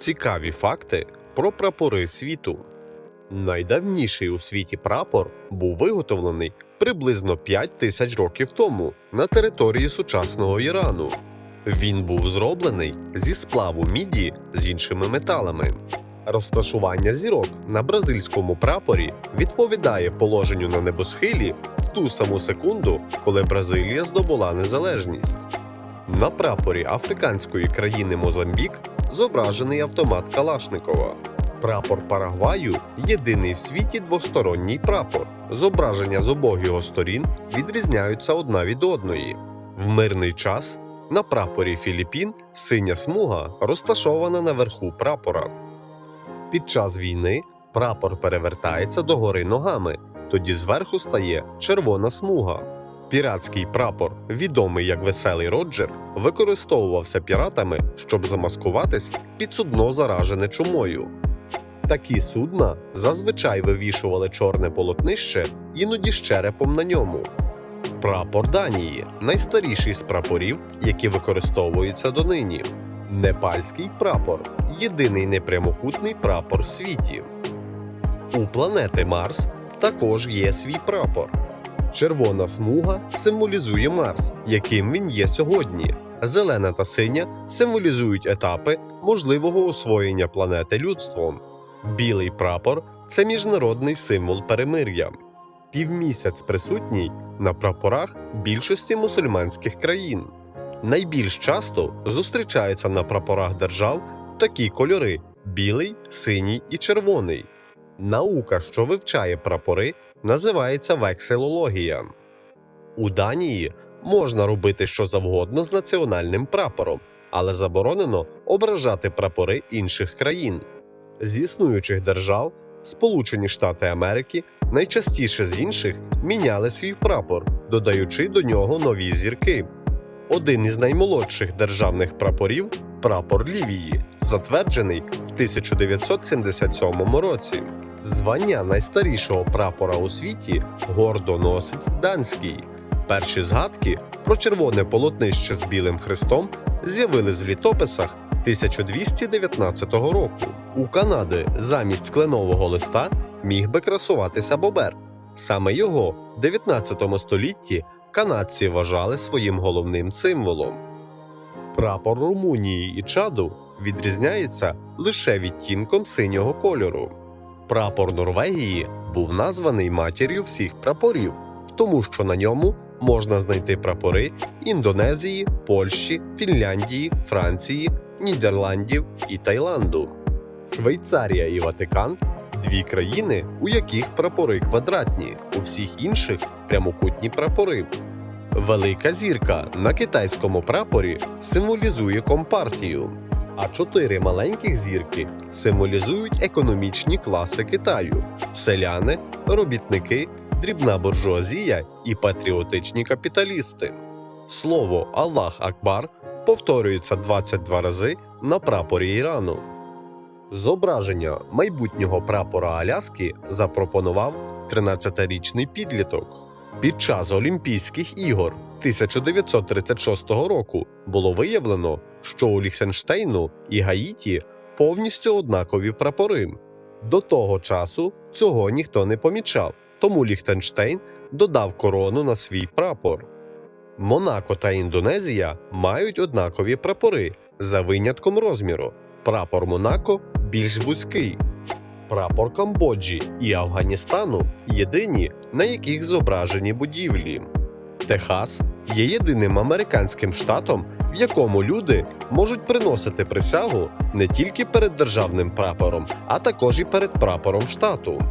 Цікаві факти про прапори світу. Найдавніший у світі прапор був виготовлений приблизно 5 тисяч років тому на території сучасного Ірану. Він був зроблений зі сплаву міді з іншими металами. Розташування зірок на бразильському прапорі відповідає положенню на небосхилі в ту саму секунду, коли Бразилія здобула незалежність. На прапорі африканської країни Мозамбік зображений автомат Калашникова. Прапор Парагваю єдиний в світі двосторонній прапор. Зображення з обох його сторін відрізняються одна від одної. В мирний час на прапорі Філіппін синя смуга розташована наверху прапора. Під час війни прапор перевертається догори ногами, тоді зверху стає червона смуга. Піратський прапор, відомий як веселий Роджер, використовувався піратами, щоб замаскуватись під судно заражене чумою. Такі судна зазвичай вивішували чорне полотнище, іноді з черепом на ньому. Прапор Данії найстаріший з прапорів, які використовуються донині. Непальський прапор єдиний непрямокутний прапор в світі. У планети Марс також є свій прапор. Червона смуга символізує Марс, яким він є сьогодні. Зелена та синя символізують етапи можливого освоєння планети людством. Білий прапор це міжнародний символ перемир'я. Півмісяць присутній на прапорах більшості мусульманських країн. Найбільш часто зустрічаються на прапорах держав такі кольори: білий, синій і червоний. Наука, що вивчає прапори, називається векселологія. У Данії можна робити що завгодно з національним прапором, але заборонено ображати прапори інших країн. З існуючих держав Сполучені Штати Америки найчастіше з інших міняли свій прапор, додаючи до нього нові зірки. Один із наймолодших державних прапорів прапор Лівії, затверджений в 1977 році. Звання найстарішого прапора у світі гордо носить данський. Перші згадки про червоне полотнище з білим хрестом з'явились в літописах 1219 року. У Канади замість кленового листа міг би красуватися бобер. Саме його в 19 столітті канадці вважали своїм головним символом. Прапор Румунії і Чаду відрізняється лише відтінком синього кольору. Прапор Норвегії був названий матір'ю всіх прапорів, тому що на ньому можна знайти прапори Індонезії, Польщі, Фінляндії, Франції, Нідерландів і Таїланду. Швейцарія і Ватикан дві країни, у яких прапори квадратні, у всіх інших прямокутні прапори. Велика зірка на китайському прапорі символізує компартію, а чотири маленьких зірки символізують економічні класи Китаю: селяни, робітники, дрібна буржуазія і патріотичні капіталісти. Слово Аллах Акбар повторюється 22 рази на прапорі Ірану. Зображення майбутнього прапора Аляски запропонував 13-річний підліток. Під час Олімпійських ігор 1936 року було виявлено, що у Ліхтенштейну і Гаїті повністю однакові прапори. До того часу цього ніхто не помічав, тому Ліхтенштейн додав корону на свій прапор. Монако та Індонезія мають однакові прапори за винятком розміру. Прапор Монако більш вузький. Прапор Камбоджі і Афганістану єдині, на яких зображені будівлі. Техас є єдиним американським штатом, в якому люди можуть приносити присягу не тільки перед державним прапором, а також і перед прапором штату.